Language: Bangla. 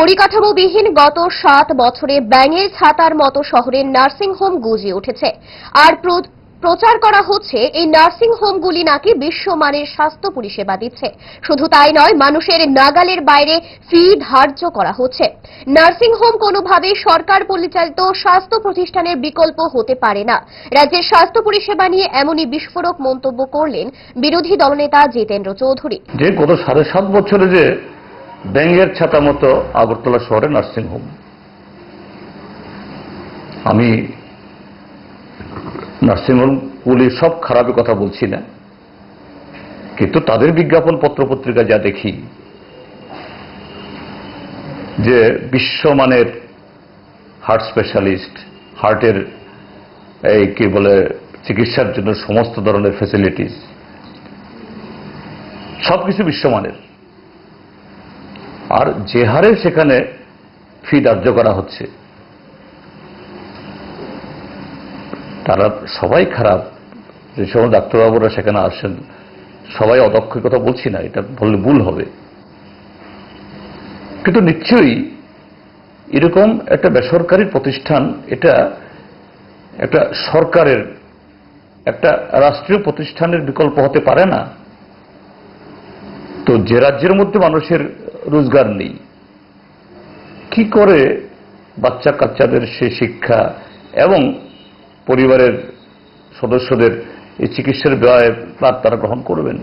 পরিকাঠামোবিহীন গত সাত বছরে ব্যাঙের ছাতার মতো শহরের নার্সিংহোম গুজিয়ে উঠেছে। আর প্রচার করা হচ্ছে, এই নার্সিং হোমগুলি নাকি বিশ্বমানের স্বাস্থ্য পরিষেবা দিচ্ছে। শুধু তাই নয়, মানুষের নাগালের বাইরে ফি ধার্য করা হচ্ছে। নার্সিং হোম কোনোভাবেই সরকার পরিচালিত স্বাস্থ্য প্রতিষ্ঠানের বিকল্প হতে পারে না। রাজ্যের স্বাস্থ্য পরিষেবা নিয়ে এমনই বিস্ফোরক মন্তব্য করলেন বিরোধী দলনেতা জিতেন্দ্র চৌধুরী। যে গত সাড়ে সাত বছরে যে ব্যাঙ্গের ছাতা মতো আগরতলা শহরে নার্সিংহোম আমি নার্সিংহোমগুলি সব খারাপের কথা বলছি না, কিন্তু তাদের বিজ্ঞাপন পত্রপত্রিকা যা দেখি, যে বিশ্বমানের হার্ট স্পেশালিস্ট, হার্টের এই কি বলে, চিকিৎসার জন্য সমস্ত ধরনের ফেসিলিটিস সবকিছু বিশ্বমানের। আর যে হারে সেখানে ফি ধার্য করা হচ্ছে। তারা সবাই খারাপ। যে সময় ডাক্তারবাবুরা সেখানে আসেন, সবাই অদক্ষ কথা বলছি না, এটা বললে ভুল হবে। কিন্তু নিশ্চয়ই এরকম একটা বেসরকারি প্রতিষ্ঠান, এটা একটা সরকারের, একটা রাষ্ট্রীয় প্রতিষ্ঠানের বিকল্প হতে পারে না। তো যে রাজ্যের মধ্যে মানুষের রোজগার নেই। কি করে বাচ্চা কাচ্চাদের সে শিক্ষা এবং পরিবারের সদস্যদের এই চিকিৎসার ব্যয় তারা গ্রহণ করবেন?